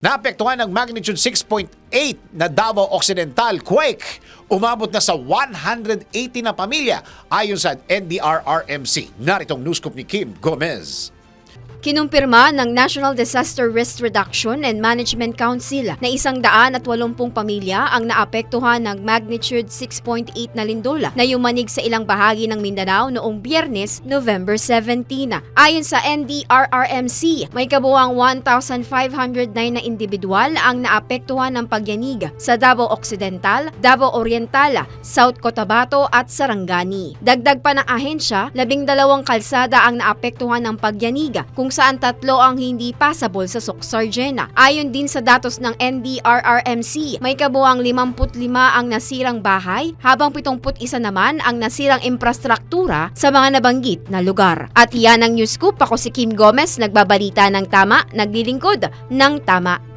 Naapektuhan ng magnitude 6.8 na Davao Occidental quake. Umabot na sa 180 na pamilya ayon sa NDRRMC. Naritong news scoop ni Kim Gomez. Kinumpirma ng National Disaster Risk Reduction and Management Council na isang daan at walumpung pamilya ang naapektuhan ng magnitude 6.8 na lindol na yumanig sa ilang bahagi ng Mindanao noong biyernes, November 17. Ayon sa NDRRMC, may kabuang 1,509 na individual ang naapektuhan ng pagyanig sa Davao Occidental, Davao Oriental, South Cotabato at Sarangani. Dagdag pa ng ahensya, labing dalawang kalsada ang naapektuhan ng pagyanig kung saan tatlo ang hindi passable sa Soksargena. Ayon din sa datos ng NDRRMC, may kabuang 55 ang nasirang bahay habang 71 naman ang nasirang infrastruktura sa mga nabanggit na lugar. At yan ang news scoop. Ako si Kim Gomez, nagbabalita ng tama, naglilingkod ng tama